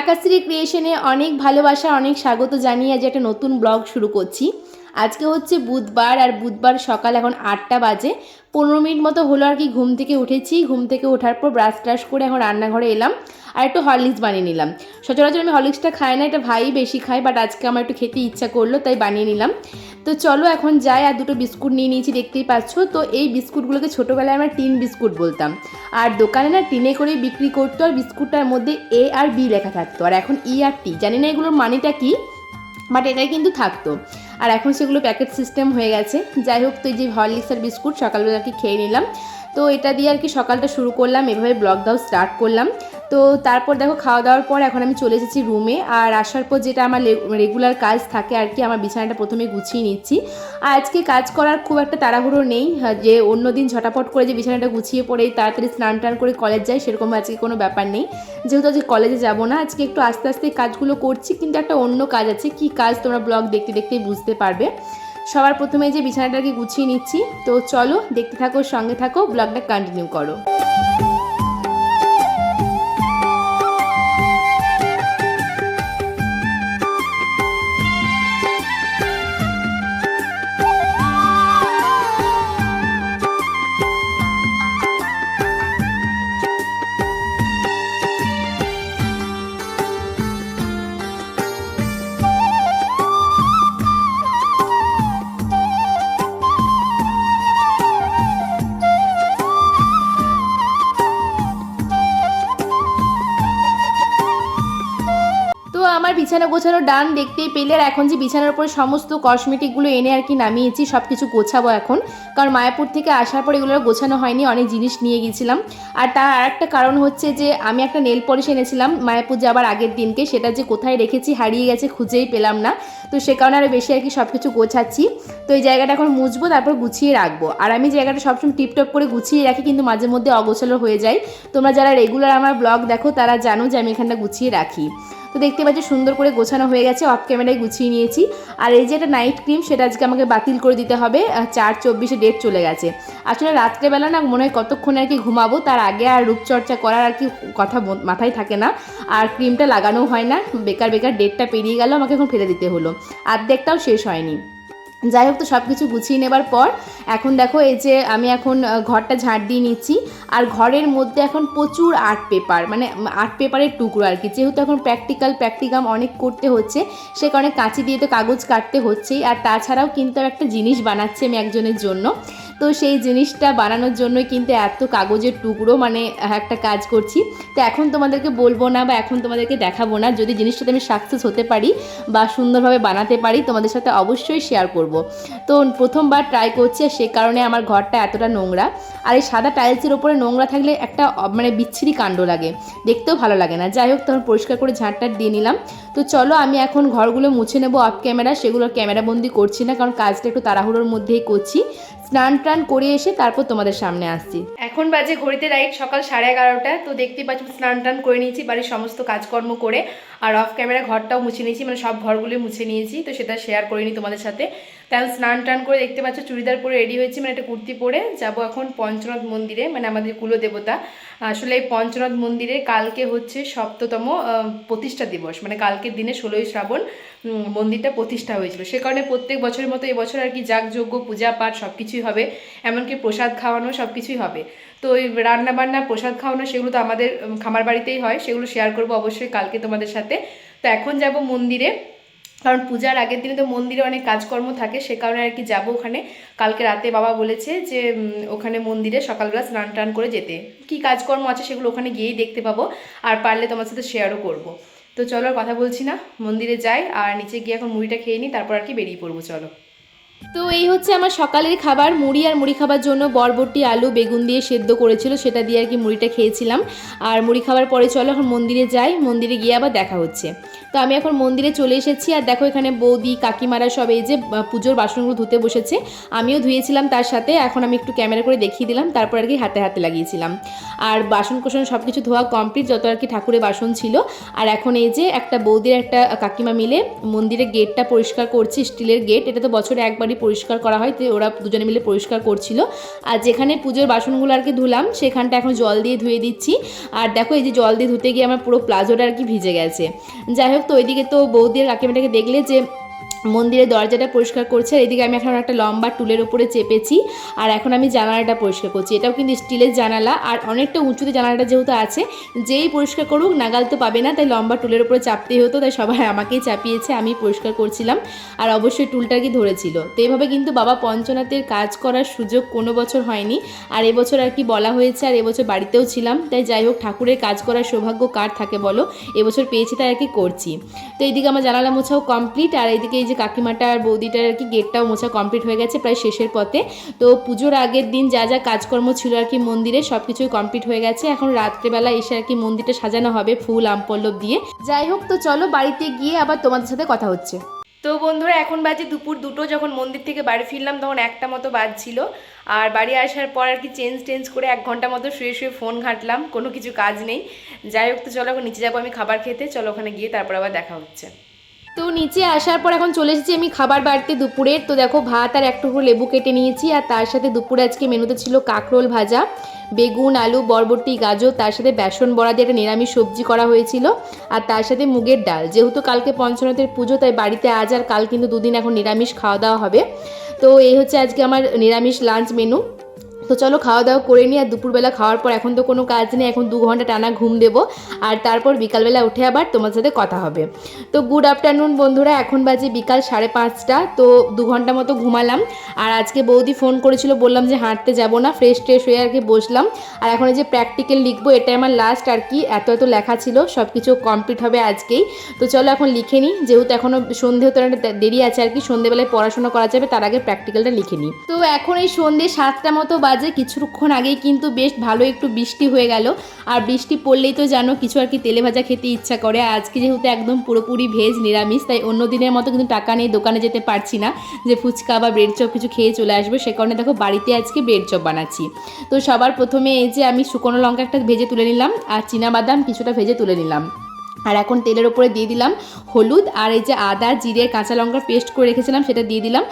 আকাশ্রী ক্রিয়েশনে অনেক ভালোবাসা অনেক স্বাগত জানিয়ে আজ একটা নতুন ব্লগ শুরু করছি। আজকে হচ্ছে বুধবার আর বুধবার সকাল এখন আটটা বাজে। পনেরো মিনিট মতো হলো আর কি ঘুম থেকে উঠেছি। ঘুম থেকে ওঠার পর ব্রাশ ট্রাশ করে এখন রান্নাঘরে এলাম আর একটু হরলিক্স বানিয়ে নিলাম। সচরাচর আমি হরলিক্সটা খাই না, এটা ভাই বেশি খাই বাট আজকে আমার একটু খেতে ইচ্ছা করল, তাই বানিয়ে নিলাম। তো চলো এখন যাই আর দুটো বিস্কুট নিয়ে নিয়েছি, দেখতেই পাচ্ছ। তো এই বিস্কুটগুলোকে ছোটোবেলায় আমরা টিন বিস্কুট বলতাম। আর দোকানে না টিনে করে বিক্রি করতো আর বিস্কুটটার মধ্যে এ আর বি লেখা থাকতো। আর এখন ই আর টি, জানি না এগুলোর মানেটা কী বাট এটাই কিন্তু থাকতো। আর এখন সেগুলো প্যাকেট সিস্টেম হয়ে গেছে। যাই হোক, তুই এই যে হরলিক্সের বিস্কুট সকালবেলা আর কি খেয়ে নিলাম। তো এটা দিয়ে আর কি সকালটা শুরু করলাম, এভাবে ব্লগ দাও স্টার্ট করলাম। তো তারপর দেখো খাওয়া দাওয়ার পর এখন আমি চলে এসেছি রুমে আর আসার পর যেটা আমার রেগুলার কাজ থাকে আর কি আমার বিছানাটা প্রথমে গুছিয়ে নিচ্ছি। আর আজকে কাজ করার খুব একটা তাড়াহুড়ো নেই হ্যাঁ, যে অন্য দিন ঝটাপট করে যে বিছানাটা গুছিয়ে পড়ে তাড়াতাড়ি স্নান টান করে কলেজ যাই সেরকম আজকে কোনো ব্যাপার নেই। যেহেতু আজকে কলেজে যাব না আজকে একটু আস্তে আস্তে কাজগুলো করছি কিন্তু একটা অন্য কাজ আছে কি কাজ তোমরা ব্লগ দেখতে দেখতেই বুঝতে পারবে। সবার প্রথমে যে বিছানাটাকে গুছিয়ে নিচ্ছি তো চলো দেখতে থাকো সঙ্গে থাকো ব্লগটা কন্টিনিউ করো। আমার বিছানা গোছানো ডান দেখতেই পেলে আর এখন যে বিছানার উপরে সমস্ত কসমেটিকগুলো এনে আর কি নামিয়েছি সব কিছু গোছাবো এখন। কারণ মায়াপুর থেকে আসার পর এগুলো গোছানো হয়নি, অনেক জিনিস নিয়ে গেছিলাম। আর তার আর একটা কারণ হচ্ছে যে, আমি একটা নেল পলিশ এনেছিলাম মায়াপুর যাবার আগের দিনকে, সেটা যে কোথায় রেখেছি হারিয়ে গেছে খুঁজেই পেলাম না। তো সে কারণে আরও বেশি আর কি সব কিছু গোছাচ্ছি। তো এই জায়গাটা এখন মুছবো, তারপর গুছিয়ে রাখব। আর আমি জায়গাটা সবসময় টিপটপ করে গুছিয়ে রাখি, কিন্তু মাঝে মধ্যে অগোছালো হয়ে যায়। তোমরা যারা রেগুলার আমার ব্লগ দেখো, তারা জানো যে আমি এখানটা গুছিয়ে রাখি। তো দেখতে পাচ্ছি সুন্দর করে গোছানো হয়ে গেছে অফ ক্যামেরায় গুছিয়ে নিয়েছি। আর এই যে একটা নাইট ক্রিম সেটা আজকে আমাকে বাতিল করে দিতে হবে চার চব্বিশে ডেট চলে গেছে। আসলে রাত্রেবেলা না মনে হয় কতক্ষণ আর কি ঘুমাবো, তার আগে আর রূপচর্চা করার আর কি কথা মাথায় থাকে না। আর ক্রিমটা লাগানো হয় না, বেকার বেকার ডেটটা পেরিয়ে গেল, আমাকে এখন ফেলে দিতে হলো। অর্ধেকটাও শেষ হয়নি। যাই হোক তো সব কিছু গুছিয়ে নেবার পর, এখন দেখো এই যে আমি এখন ঘরটা ঝাড় দিয়ে নিচ্ছি। আর ঘরের মধ্যে এখন প্রচুর আর্ট পেপার মানে আর্ট পেপারের টুকরো আর কি। যেহেতু এখন প্র্যাকটিক্যাল প্র্যাকটিকাম অনেক করতে হচ্ছে, সে কারণে কাঁচি দিয়ে তো কাগজ কাটতে হচ্ছেই। আর তাছাড়াও কিন্তু একটা জিনিস বানাচ্ছি আমি একজনের জন্য। তো সেই জিনিসটা বানানোর জন্যই কিন্তু এত কাগজের টুকরো মানে একটা কাজ করছি। তো এখন তোমাদেরকে বলব না বা এখন তোমাদেরকে দেখাবো না। যদি জিনিসটাতে আমি সাকসেস হতে পারি বা সুন্দরভাবে বানাতে পারি, তোমাদের সাথে অবশ্যই শেয়ার করব। তো প্রথমবার ট্রাই করছি সে কারণে আমার ঘরটা এতটা নোংরা। আর এই সাদা টাইলসের ওপরে নোংরা থাকলে একটা মানে বিচ্ছিরি কাণ্ড লাগে। দেখতেও ভালো লাগে না। যাই হোক, তখন পরিষ্কার করে ঝাঁটটা দিয়ে নিলাম। তো চলো, আমি এখন ঘরগুলো মুছে নেব অফ ক্যামেরা সেগুলো ক্যামেরা বন্দি করছি না, কারণ কাজটা একটু তাড়াহুড়োর মধ্যেই করছি। স্নান টান করে এসে তারপর তোমাদের সামনে আসছি। এখন বাজে ঘড়িতে রাইট সকাল সাড়ে এগারোটা। তো দেখতেই পাচ্ছি, স্নান টান করে নিয়েছি বাড়ির সমস্ত কাজকর্ম করে। আর অফ ক্যামেরা ঘরটাও মুছে নিয়েছি মানে সব ঘরগুলো মুছে নিয়েছি। তো সেটা শেয়ার করিনি তোমাদের সাথে। তাই স্নান টান করে দেখতে পাচ্ছ, চুড়িদার পরে রেডি হয়েছি মানে একটা কুর্তি পরে। যাব এখন পঞ্চনাথ মন্দিরে মানে আমাদের কুলদেবতা। আসলে এই পঞ্চনাথ মন্দিরে কালকে হচ্ছে সপ্ততম প্রতিষ্ঠা দিবস। মানে কালকের দিনে ষোলোই শ্রাবণ মন্দিরটা প্রতিষ্ঠা হয়েছিল। সে কারণে প্রত্যেক বছরের মতো এবছর আর কি যাগযজ্ঞ পূজা পাঠ সব কিছুই হবে। এমনকি প্রসাদ খাওয়ানো সব কিছুই হবে। তো ওই রান্নাবান্না, প্রসাদ খাওয়ানো, সেগুলো তো আমাদের খামার বাড়িতেই হয়। সেগুলো শেয়ার করব অবশ্যই কালকে তোমাদের সাথে। তো এখন যাব মন্দিরে। কারণ পূজার আগের দিনে তো মন্দিরে অনেক কাজকর্ম থাকে, সে কারণে আর কি যাব ওখানে। কালকে রাতে বাবা বলেছে যে ওখানে মন্দিরে সকালবেলা স্নান টান করে যেতে। কি কাজকর্ম আছে সেগুলো ওখানে গিয়েই দেখতে পাবো, আর পারলে তোমার সাথে শেয়ারও করব। তো চলো আর কথা বলছি না, মন্দিরে যাই, আর নিচে গিয়ে এখন মুড়িটা খেয়ে নিই তারপর আর কি বেরিয়ে পড়ব, চলো। তো এই হচ্ছে আমার সকালের খাবার, মুড়ি আর মুড়ি খাবার জন্য বরবটি, আলু, বেগুন দিয়ে সেদ্ধ করেছিল, সেটা দিয়ে আর কি মুড়িটা খেয়েছিলাম। আর মুড়ি খাবার পরে চলো এখন মন্দিরে যাই, মন্দিরে গিয়ে আবার দেখা হচ্ছে। তো আমি এখন মন্দিরে চলে এসেছি, আর দেখো এখানে বৌদি, কাকিমারা সব এই যে পুজোর বাসনগুলো ধুতে বসেছে। আমিও ধুয়েছিলাম তার সাথে, এখন আমি একটু ক্যামেরা করে দেখিয়ে দিলাম, তারপর আর কি হাতে হাতে লাগিয়েছিলাম। আর বাসন কোসন সব কিছু ধোয়া কমপ্লিট, যত আর কি ঠাকুরের বাসন ছিল। আর এখন এই যে একটা বৌদির একটা কাকিমা মিলে মন্দিরের গেটটা পরিষ্কার করছে, স্টিলের গেট, এটা তো বছরে একবারই পরিষ্কার করা হয়, তো ওরা দুজনে মিলে পরিষ্কার করছিল। আর যেখানে পুজোর বাসনগুলো আর কি ধুলাম, সেখানটা এখন জল দিয়ে ধুয়ে দিচ্ছি। আর দেখো এই যে জল দিয়ে ধুতে গিয়ে আমার পুরো প্লাজোটা আর কি ভিজে গেছে। যাই হোক তো ওইদিকে তো বৌদি আর কাকিমাটাকে দেখলে যে মন্দিরের দরজাটা পরিষ্কার করছে, আর এদিকে আমি এখন একটা লম্বা টুলের উপরে চেপেছি, আর এখন আমি জানালাটা পরিষ্কার করছি। এটাও কিন্তু স্টিলের জানালা, আর অনেকটা উঁচুতে জানালাটা যেহেতু আছে, যেই পরিষ্কার করুক, নাগাল তো পাবে না, তাই লম্বা টুলের উপরে চাপতেই হতো, তাই সবাই আমাকেই চাপিয়েছে, আমি পরিষ্কার করছিলাম, আর অবশ্যই টুলটা কি ধরেছিল। তো এইভাবে কিন্তু বাবা পঞ্চনাথের কাজ করার সুযোগ কোনো বছর হয়নি, আর এবছর আর কি বলা হয়েছে, আর এবছর বাড়িতেও ছিলাম, তাই যাই হোক, ঠাকুরের কাজ করার সৌভাগ্য কার থাকে বলো? এবছর পেয়েছি তাই আর কি করছি। তো এইদিকে আমার জানালা মোছাও কমপ্লিট আর এইদিকে এই যে কাকিমাটা আর বৌদিটার আর কি গেটটাও মোছা কমপ্লিট হয়ে গেছে প্রায় শেষের পথে। তো পুজোর আগের দিন যা যা কাজকর্ম ছিল আর কি মন্দিরে সব কিছুই কমপ্লিট হয়ে গেছে। এখন রাত্রেবেলা এসে আর কি মন্দিরটা সাজানো হবে ফুল আমপল্লব দিয়ে। যাই হোক, তো চলো বাড়িতে গিয়ে আবার তোমাদের সাথে কথা হচ্ছে। তো বন্ধুরা, এখন বাজে দুপুর দুটো। যখন মন্দির থেকে বাড়ি ফিরলাম, তখন একটা মতো বাজছিল। আর বাড়ি আসার পর আর কি চেঞ্জ টেঞ্জ করে এক ঘণ্টা মতো শুয়ে শুয়ে ফোন ঘাঁটলাম। কোনো কিছু কাজ নেই। যাই হোক, তো চলো এখন নিচে যাব আমি খাবার খেতে। চলো ওখানে গিয়ে তারপর আবার দেখা হচ্ছে। তো নিচে আসার পর এখন চলে এসেছি আমি খাবার বাড়তে দুপুরের। তো দেখো ভাত আর একটু লেবু কেটে নিয়েছি আর তার সাথে দুপুরে আজকে মেনুতে ছিল কাঁকরোল ভাজা, বেগুন, আলু, বরবটি, গাজর, তার সাথে বেসন বড়া দিয়ে একটা নিরামিষ সবজি করা হয়েছিল আর তার সাথে মুগের ডাল। যেহেতু কালকে পঞ্চনাথের পুজো, তাই বাড়িতে আজ আর কাল কিন্তু দুদিন এখন নিরামিষ খাওয়া দাওয়া হবে। তো এই হচ্ছে আজকে আমার নিরামিষ লাঞ্চ মেনু তো চলো খাওয়া দাওয়া করে নিই, আর দুপুরবেলা খাওয়ার পর এখন তো কোনো কাজ নেই, এখন দু ঘণ্টা টানা ঘুম দেবো। আর তারপর বিকালবেলা উঠে আবার তোমার সাথে কথা হবে। তো গুড আফটারনুন বন্ধুরা, এখন বাজে বিকাল সাড়ে পাঁচটা, তো দু ঘণ্টা মতো ঘুমালাম। আর আজকে বৌদি ফোন করেছিল, বললাম যে হাঁটতে যাব না ফ্রেশ ট্রেশ হয়ে আর কি বসলাম। আর এখন এই যে প্র্যাকটিক্যাল লিখব, এটাই আমার লাস্ট আর কি, এত এত লেখা ছিল সব কিছু কমপ্লিট হবে আজকেই। তো চলো এখন লিখে নিই, যেহেতু এখনও সন্ধে হতে দেরি আছে আর কি, সন্ধেবেলায় পড়াশোনা করা যাবে, তার আগে প্র্যাকটিক্যালটা লিখে নিই। তো এখন এই সন্ধে সাতটা মতো বাজে কিছুক্ষণ আগেই কিন্তু বেশ ভালো একটু বৃষ্টি হয়ে গেল। আর বৃষ্টি পড়লেই তো জানো, কিছু আর কি তেলে ভাজা খেতে ইচ্ছা করে। আজকে যেহেতু একদম পুরোপুরি ভেজ নিরামিষ, তাই অন্য দিনের মতো কিন্তু টাকা নেই দোকানে যেতে পারছি না। যে ফুচকা বা ব্রেড চপ কিছু খেয়ে চলে আসবে, সে কারণে দেখো বাড়িতে আজকে ব্রেড চপ বানাচ্ছি। তো সবার প্রথমে এই যে আমি শুকনো লঙ্কা একটা ভেজে তুলে নিলাম, আর বাদাম কিছুটা ভেজে তুলে নিলাম। আর এখন তেলের ওপরে দিয়ে দিলাম হলুদ, আর এই যে আদা, জিরে, কাঁচা লঙ্কার পেস্ট করে রেখেছিলাম, সেটা দিয়ে দিলাম।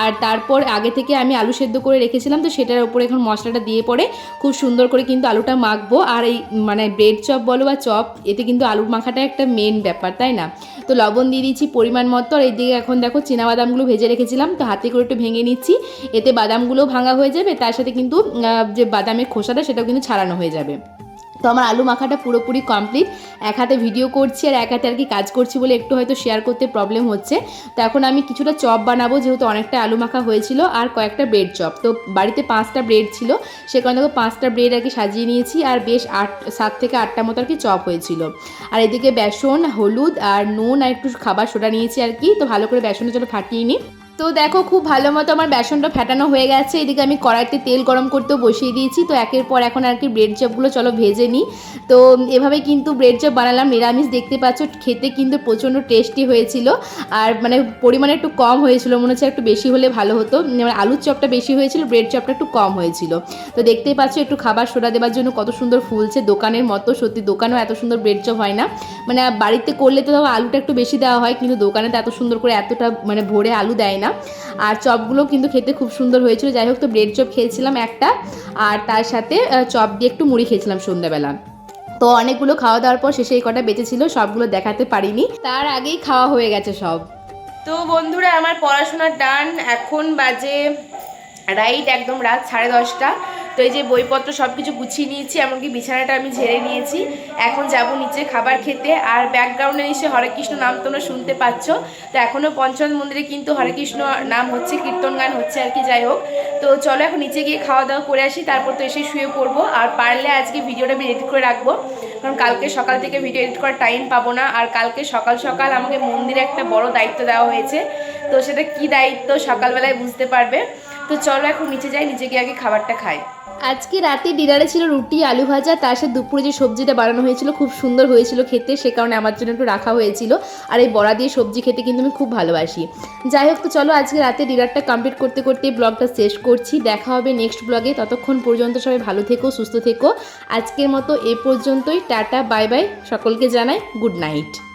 আর তারপর আগে থেকে আমি আলু সেদ্ধ করে রেখেছিলাম, তো সেটার ওপরে এখন মশলাটা দিয়ে পরে খুব সুন্দর করে কিন্তু আলুটা মাখবো। আর এই মানে ব্রেড চপ বলো বা চপ, এতে কিন্তু আলুর মাখাটা একটা মেন ব্যাপার, তাই না? তো লবণ দিয়ে দিচ্ছি পরিমাণ মতো, আর এইদিকে এখন দেখো বাদামগুলো ভেজে রেখেছিলাম, তো হাতে করে একটু ভেঙে নিচ্ছি। এতে বাদামগুলো ভাঙা হয়ে যাবে, তার সাথে কিন্তু যে বাদামের খোসাটা, সেটাও কিন্তু ছাড়ানো হয়ে যাবে। তো আমার আলু মাখাটা পুরোপুরি কমপ্লিট এক হাতে ভিডিও করছি আর এক হাতে আর কি কাজ করছি বলে একটু হয়তো শেয়ার করতে প্রবলেম হচ্ছে। তো এখন আমি কিছুটা চপ বানাবো, যেহেতু অনেকটা আলু মাখা হয়েছিল আর কয়েকটা ব্রেড চপ। তো বাড়িতে পাঁচটা ব্রেড ছিল, সে কারণে দেখো পাঁচটা ব্রেড আর কি সাজিয়ে নিয়েছি আর বেশ আট, সাত থেকে আটটা মতো আর কি চপ হয়েছিল। আর এদিকে বেসন, হলুদ আর নুন আর একটু খাবার সোডা নিয়েছি আর কি। তো ভালো করে বেসনটা চলো ফাটিয়ে নিই। তো দেখো, খুব ভালো মতো আমার বেসনটা ফেটানো হয়ে গেছে। এদিকে আমি কড়াইতে তেল গরম করতেও বসিয়ে দিয়েছি। তো একের পর এখন আর কি ব্রেড চপগুলো চলো ভেজে নিই। তো এভাবে কিন্তু ব্রেড চপ বানালাম। নিরামিষ দেখতে পাচ্ছ, খেতে কিন্তু প্রচণ্ড টেস্টি হয়েছিল। আর মানে পরিমাণে একটু কম হয়েছিল, মনে হচ্ছে একটু বেশি হলে ভালো হতো। মানে আলুর চপটা বেশি হয়েছিল ব্রেড চপটা একটু কম হয়েছিল। তো দেখতেই পাচ্ছ, একটু খাবার সোডা দেওয়ার জন্য কত সুন্দর ফুলছে। দোকানের মতো, সত্যি দোকানেও এত সুন্দর ব্রেড চপ হয় না। মানে বাড়িতে করলে তো ধরো আলুটা একটু বেশি দেওয়া হয়, কিন্তু দোকানে তো এত সুন্দর করে এতটা মানে ভরে আলু দেয় না। আর চপগুলো কিন্তু খেতে খুব সুন্দর হয়েছিল। যাই হোক তো ব্রেড চপ খেয়েছিলাম একটা, আর তার সাথে চপ দিয়ে একটু মুড়ি খেয়েছিলাম সন্ধ্যাবেলা। তো অনেকগুলো খাওয়া দাওয়ার পর শেষে এই কটা বেঁচেছিল, সবগুলো দেখাতে পারিনি। তার আগেই খাওয়া হয়ে গেছে সব। তো বন্ধুরা, আমার পড়াশোনার ডান। এখন বাজে রাইট, একদম রাত সাড়ে দশটা। তো এই যে বইপত্র সব কিছু গুছিয়ে নিয়েছি, এমনকি বিছানাটা আমি ঝেড়ে নিয়েছি। এখন যাব নিচে খাবার খেতে। আর ব্যাকগ্রাউন্ডে নিশ্চয়ই হরে কৃষ্ণ নাম তোমরা শুনতে পাচ্ছ। তো এখনও পঞ্চম মন্দিরে কিন্তু হরে কৃষ্ণ নাম হচ্ছে, কীর্তন গান হচ্ছে আর কি, যাই হোক। তো চলো এখন নিচে গিয়ে খাওয়া দাওয়া করে আসি, তারপর তো এসে শুয়ে পড়ব। আর পারলে আজকে ভিডিওটা আমি এডিট করে রাখব। কারণ কালকে সকাল থেকে ভিডিও এডিট করার টাইম পাবো না। আর কালকে সকাল সকাল আমাকে মন্দিরে একটা বড় দায়িত্ব দেওয়া হয়েছে। তো সেটা কি দায়িত্ব সকালবেলায় বুঝতে পারবে। তো চলো এখন নিচে যাই, নিচে গিয়ে আগে খাবারটা খাই। আজকে রাতে ডিনারে ছিল রুটি, আলু ভাজা, তার সাথে দুপুরে যে সবজিটা বানানো হয়েছিল খুব সুন্দর হয়েছিল খেতে, সে কারণে আমার জন্য একটু রাখা হয়েছিল। আর এই বড়া দিয়ে সবজি খেতে কিন্তু আমি খুব ভালোবাসি। যাই হোক, তো চলো আজকে রাতে ডিনারটা কমপ্লিট করতে করতে ব্লগটা শেষ করছি। দেখা হবে নেক্সট ব্লগে ততক্ষণ পর্যন্ত সবাই ভালো থেকো, সুস্থ থেকো। আজকের মতো এ পর্যন্তই। টাটা বাই বাই সকলকে জানাই গুড নাইট